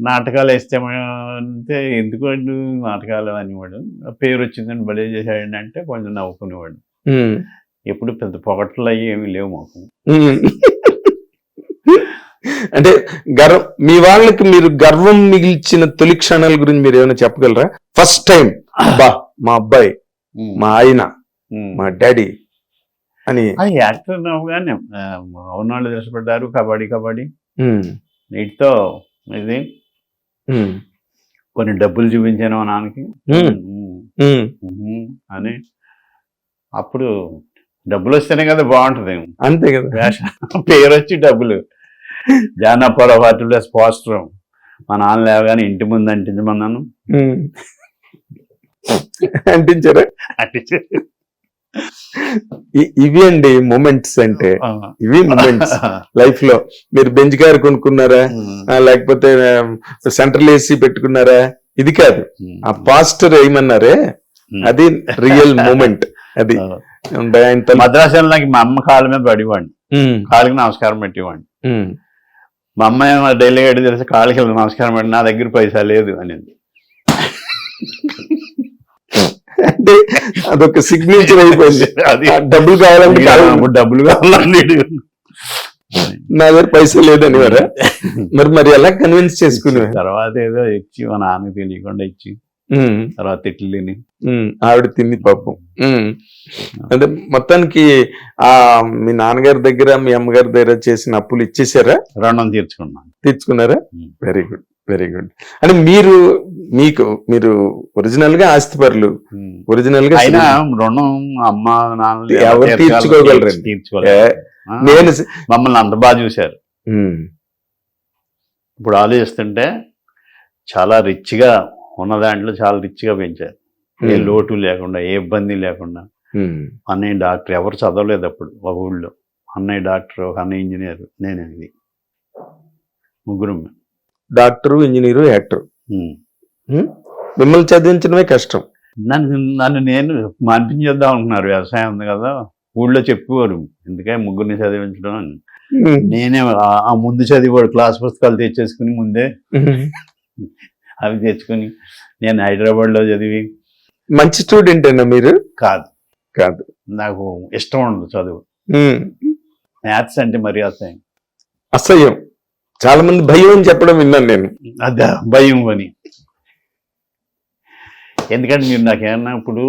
నాటకాలు వేస్తే అంటే ఎందుకు వాడు నాటకాలు అనేవాడు పేరు వచ్చిందని భలే చేశాడు అంటే కొంచెం నవ్వుకునేవాడు ఎప్పుడు పెద్ద పొగట్లు అయ్యి ఏమీ లేవు మాకు. అంటే గర్వం మీ వాళ్ళకి మీరు గర్వం మిగిల్చిన తొలి క్షణాల గురించి మీరు ఏమైనా చెప్పగలరా ఫస్ట్ టైం బా మా అబ్బాయి. మా ఆయన. మా డాడీ అని యాక్టర్ నవ్వుగానే ఆ, అవునాళ్ళు తెలిసిపడ్డారు కబడ్డీ కబడ్డీ వీటితో ఇది కొన్ని డబ్బులు చూపించాను మా నాన్నకి అని. అప్పుడు డబ్బులు వస్తేనే కదా బాగుంటుంది. అంతే కదా. పేరు వచ్చి డబ్బులు. జానపర వాటి ప్లస్ పోస్టర్ మా నాన్న లేవగానే ఇంటి ముందు అంటించమన్నాను. అంటించారా? ఇ- ఇవి అండి మూమెంట్స్ అంటే. ఇవి మూమెంట్స్ లైఫ్లో. మీరు బెంచ్ కార్ కొనుక్కున్నారా? ఆ, లేకపోతే సెంట్రల్ ఏసీ పెట్టుకున్నారా? ఇది కాదు. ఆ పాస్టర్ ఏమన్నారే? అది రియల్ మూమెంట్ అది మద్రాసులో నాకు మా అమ్మ కాళ్ళ మీద పడివాడిని. కాళ్ళకి నమస్కారం పెట్టేవాడిని. ఉమ్. మా అమ్మ డైలీ గడి తెలిసి కాళ్ళకి వెళ్ళి నమస్కారం పెట్టి నా దగ్గర పైసా లేదు అనేది. అంటే అదొక సిగ్నేచర్ అయిపోయింది. డబ్బులు కావాలంటే డబ్బులు కావాలండి నా దగ్గర పైసలు లేదని వారా మరి మరి ఎలా కన్విన్స్ చేసుకునే తర్వాత ఏదో ఇచ్చి మా నాన్నకి తెలియకుండా ఇచ్చి. తర్వాత తిని ఆవిడ తింది పాపం. అంటే మొత్తానికి ఆ మీ నాన్నగారి దగ్గర మీ అమ్మగారి దగ్గర చేసిన అప్పులు ఇచ్చేసారా? రుణం తీర్చుకున్నాను. తీర్చుకున్నారా. వెరీ గుడ్ వెరీ గుడ్ అంటే మీరు మీకు మీరు ఒరిజినల్గా ఆస్తిపరులు. ఒరిజినల్గా అయినా రుణం అమ్మ నాన్న ఎవరు? తీర్చుకోగలరు ఆ, నేను మమ్మల్ని అంత బాగా చూశారు. ఇప్పుడు ఆలోచిస్తుంటే చాలా రిచ్గా ఉన్న దాంట్లో చాలా రిచ్గా పెంచారు. ఏ లోటు లేకుండా ఏ ఇబ్బంది లేకుండా. అన్నయ్య డాక్టర్ ఎవరు చదవలేదు అప్పుడు ఒక ఊళ్ళో. అన్నయ్య డాక్టర్ ఒక అన్నయ్య ఇంజనీర్ నేను ఇది ముగ్గురు డాక్టరు ఇంజనీరు యాక్టర్. మిమ్మల్ని చదివించడమే కష్టం. నన్ను నన్ను నేను మాన్పించేద్దాం అనుకున్నారు. వ్యవసాయం ఉంది కదా ఊళ్ళో చెప్పేవారు ఎందుకే ముగ్గురిని చదివించడం అని. నేనే ఆ- ముందు చదివాడు క్లాస్ పుస్తకాలు తెచ్చేసుకుని ముందే. అవి తెచ్చుకుని నేను హైదరాబాద్లో చదివి. మంచి స్టూడెంట్ అయినా మీరు? కాదు. కాదు. నాకు ఇష్టం ఉండదు చదువు. మ్యాథ్స్ అంటే మరి అసహ్యం. అసహ్యం. చాలా మంది భయం అని చెప్పడం విన్నాను నేను. అదే భయం అని. ఎందుకంటే మీరు నాకేమన్నా ఇప్పుడు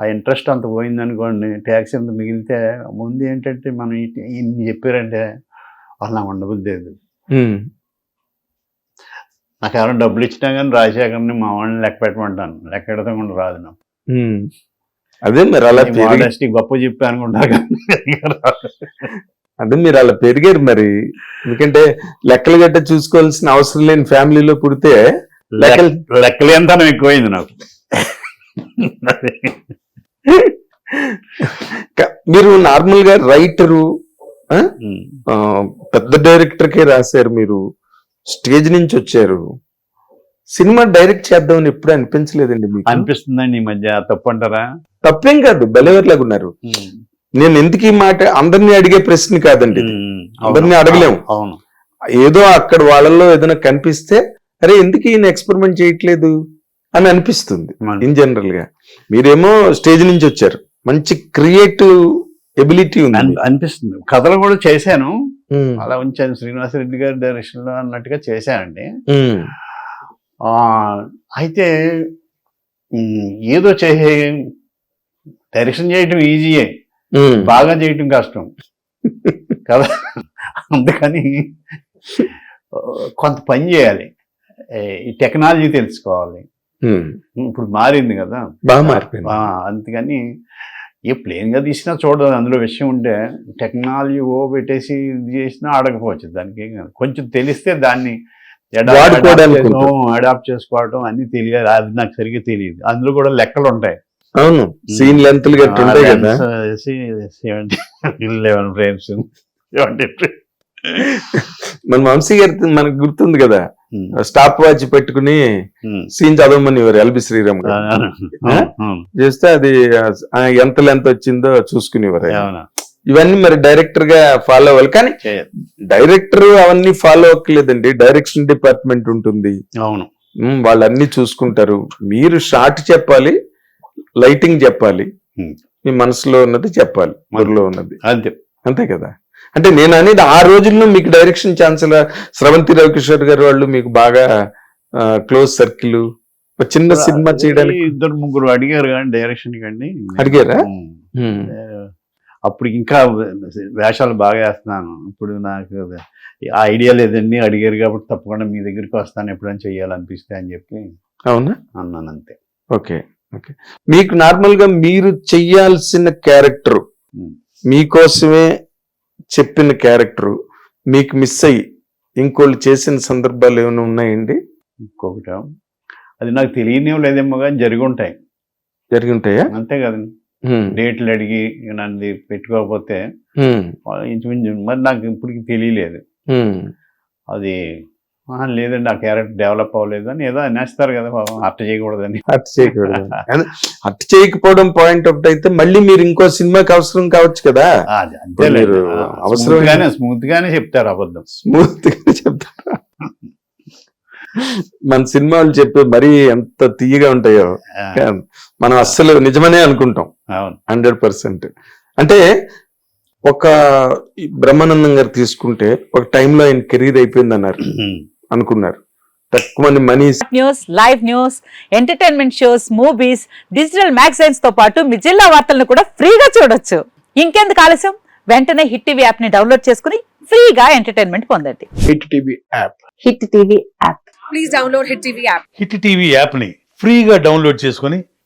ఆ ఇంట్రెస్ట్ అంత పోయిందనుకోండి ట్యాక్స్ ఎంత మిగిలితే ముందు ఏంటంటే మనం ఇన్ని చెప్పారంటే లేదు. ఉమ్, నాకు ఎవరైనా డబ్బులు ఇచ్చినా కానీ రాజశేఖర్ని మా వాళ్ళని లెక్క పెట్టమంటాను లెక్క పెడతాం కూడా రాదు నాకు. అదే మీరు అలా పెరిగి మోడస్టీ గొప్ప చెప్పి అనుకుంటారు రాదు. అదే మీరు అలా పెరిగారు మరి ఎందుకంటే లెక్కలు గట్ట చూసుకోవాల్సిన అవసరం లేని ఫ్యామిలీలో పుడితే లెక్కలు లెక్కలేంతనం ఎక్కువైంది నాకు క- మీరు నార్మల్గా రైటరు. పెద్ద డైరెక్టర్ కే రాశారు మీరు స్టేజ్ నుంచి వచ్చారు. సినిమా డైరెక్ట్ చేద్దామని ఎప్పుడు అనిపించలేదండి మీకు? అనిపిస్తుందండి ఈ మధ్య తప్పు అంటారా? తప్పేం కాదు బలెవర్లాగా ఉన్నారు. నేను ఎందుకు ఈ మాట అందరినీ అడిగే ప్రశ్న కాదండి. అందరినీ అడగలేము. అవును. ఏదో అక్కడ వాళ్ళలో ఏదైనా కనిపిస్తే అరే ఎందుకు ఈయన ఎక్స్పెరిమెంట్ చేయట్లేదు? అని అనిపిస్తుంది ఇన్ జనరల్గా మీరేమో స్టేజ్ నుంచి వచ్చారు. మంచి క్రియేటివ్ ఎబిలిటీ ఉంది. అన్- అనిపిస్తుంది. కథలు కూడా చేశాను. అలా ఉంచాను. శ్రీనివాసరెడ్డి గారి డైరెక్షన్లో అన్నట్టుగా చేశానండి. అయితే ఏదో చేసే డైరెక్షన్ చేయటం ఈజీయే. బాగా చేయటం కష్టం. కదా? అందుకని కొంత పని చేయాలి. ఈ టెక్నాలజీ తెలుసుకోవాలి. ఇప్పుడు మారింది కదా? బాగా మారిపోయింది. అందుకని ఏ ప్లేన్గా తీసినా చూడదు. అందులో విషయం ఉంటే టెక్నాలజీ ఓ పెట్టేసి ఇది చేసినా అడగపోవచ్చు దానికి. కొంచెం తెలిస్తే దాన్ని అడాప్ట్ చేసుకోవడం అన్ని తెలియాలి. అది నాకు సరిగ్గా తెలియదు. అందులో కూడా లెక్కలు ఉంటాయి. అవును. సీన్ లెంత్ లెవెన్ ఫ్రేమ్స్ మన వంశీ గారి మనకు గుర్తుంది కదా. స్టాప్ వాచ్ పెట్టుకుని సీన్ చదవమని ఇవ్వరు ఎల్బి శ్రీరామ్ గారు చేస్తే అది ఎంత లెంత్ వచ్చిందో చూసుకునేవారు ఇవన్నీ మరి డైరెక్టర్గా ఫాలో అవ్వాలి. కానీ డైరెక్టర్ అవన్నీ ఫాలో అవ్వలేదండి డైరెక్షన్ డిపార్ట్మెంట్ ఉంటుంది. అవును. వాళ్ళన్నీ చూసుకుంటారు. మీరు షార్ట్ చెప్పాలి లైటింగ్ చెప్పాలి. మీ మనసులో ఉన్నది చెప్పాలి. బుర్రలో ఉన్నది. అంతే. అంతే కదా? అంటే నేను అనేది ఆ రోజుల్లో మీకు డైరెక్షన్ ఛాన్సలర్ స్రవంతి రవికిషోర్ గారు వాళ్ళు మీకు బాగా క్లోజ్ సర్కిల్ చిన్న సినిమా చేయడానికి ఇద్దరు ముగ్గురు అడిగారు కానీ డైరెక్షన్ కండి అడిగారా? అప్పుడు ఇంకా వేషాలు బాగా వేస్తున్నాను. ఇప్పుడు నాకు ఆ ఐడియా లేదండి. అడిగారు కాబట్టి తప్పకుండా మీ దగ్గరికి వస్తాను ఎప్పుడైనా చెయ్యాలనిపిస్తే అని చెప్పి అవునా? అన్నాను అంతే. Okay okay. మీకు నార్మల్గా మీరు చెయ్యాల్సిన క్యారెక్టర్. మీకోసమే చెప్పిన క్యారెక్టర్ మీకు మిస్ అయ్యి ఇంకోళ్ళు చేసిన సందర్భాలు ఏమైనా ఉన్నాయండి? ఇంకొకటి అది నాకు తెలియనివి లేదేమో కానీ జరిగి ఉంటాయి జరిగి ఉంటాయా అంతే కదండి. డేట్లు అడిగి నన్ను పెట్టుకోకపోతే ఇంచుమించు మరి నాకు ఇప్పటికి తెలియలేదు. అది "ఆహా, లేదండి ఆ క్యారెక్టర్ డెవలప్ అవ్వలేదు అని ఏదో అనేస్తారు కదా పాపం అట్ట చేయకూడదని. అట్ చేయకూడదు. అదే, అట్ చేయకపోవడం పాయింట్ ఒకటి అయితే మళ్ళీ మీరు ఇంకో సినిమాకి అవసరం కావచ్చు కదా? గానే స్మూత్ గానే చెప్తారు అబద్ధం. స్మూత్గా చెప్తారా. మన సినిమాలు చెప్పే మరీ ఎంత తీయగా ఉంటాయో మనం అస్సలు నిజమనే అనుకుంటాం. Hundred percent. అంటే ఒక బ్రహ్మానందం గారు తీసుకుంటే ఒక టైంలో ఆయన కెరీర్ అయిపోయింది అన్నారు అనుకున్నారు. తక్కువ మంది money news live news entertainment shows movies digital మ్యాగజైన్స్తో పాటు మీ జిల్లా వార్తలను కూడా ఫ్రీగా చూడొచ్చు. ఇంకెందుకు ఆలస్యం? వెంటనే హిట్ టీవీ యాప్ని డౌన్లోడ్ చేసుకుని ఫ్రీగా ఎంటర్టైన్మెంట్ పొందండి. Hit TV app. Hit TV app. Please download Hit TV app. Hit TV యాప్ని ఫ్రీగా డౌన్లోడ్ చేసుకొని